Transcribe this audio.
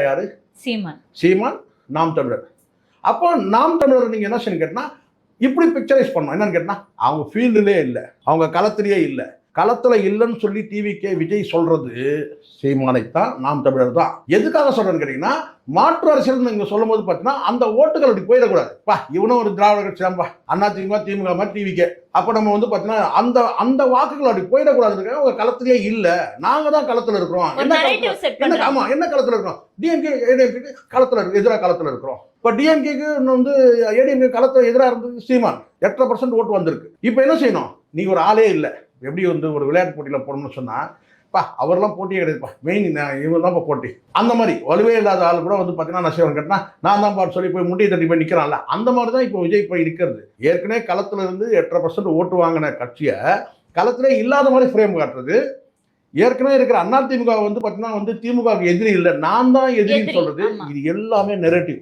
யாரு? சீமான். சீமான் நாம் தமிழர். அப்போ நாம் தமிழர் நீங்க என்ன செய்யணும் கேட்டா இப்படி பிக்சரைஸ் பண்ணணும். என்னன்னு கேட்டா அவங்க ஃபீல்டுலே இல்லை. அவங்க களத்திலேயே இல்லை. களத்துல இல்லைன்னு சொல்லி டிவிக்கே விஜய் சொல்றது சீமானைத்தான் நாம் தமிழர் தான் எதுக்காக சொல்றேன்னு கேட்டீங்கன்னா மாற்று அரசியல் நீங்க சொல்லும் போது பார்த்தீங்கன்னா அந்த ஓட்டுகள் அப்படி போயிடக்கூடாது. பா இவனும் ஒரு திராவிட கட்சி தான்ப்பா அண்ணா திமுக திமுக மாதிரி டிவிக்கே அப்போ நம்ம வந்து பார்த்தீங்கன்னா அந்த அந்த வாக்குகள் அப்படி போயிடக்கூடாதுன்னு அவங்க களத்திலேயே இல்லை. நாங்க தான் களத்துல இருக்கிறோம். என்ன செட் என்ன களத்துல இருக்கிறோம்? டிஎம்கே ஏடிஎம்கே களத்துல எதிராக களத்துல இருக்கிறோம். இப்போ டிஎம்கேக்கு வந்து ஏடிஎம்கே களத்துல எதிராக இருந்தது சீமான். எட்டரை பர்சன்ட் ஓட்டு வந்திருக்கு. இப்போ என்ன செய்யணும்? நீங்க ஒரு ஆளே இல்லை. எப்படி வந்து ஒரு விளையாட்டு போட்டியில போடணும்னு சொன்னா பா அவரெல்லாம் போட்டியே கிடையாதுப்பா. மெயின் இவங்க தான் போட்டி. அந்த மாதிரி வலுவே இல்லாத ஆள் கூட வந்து பார்த்தீங்கன்னா நான் செய்வன் கேட்டா நான் தான் பாட்டு சொல்லி போய் முட்டியை தட்டி போய் நிற்கிறான்ல அந்த மாதிரி தான் இப்போ விஜய் போய் நிற்கிறது ஏற்கனவே களத்துல இருந்து எட்டரை பர்சன்ட் ஓட்டு வாங்கின கட்சியை களத்திலே இல்லாத மாதிரி ஃப்ரேம் காட்டுறது. ஏற்கனவே இருக்கிற அண்ணா திமுக வந்து பார்த்தீங்கன்னா வந்து திமுக எதிரி இல்லை. நான் தான் எதிரின்னு எதிரி, சொல்றது. இது எல்லாமே நெரட்டிவ்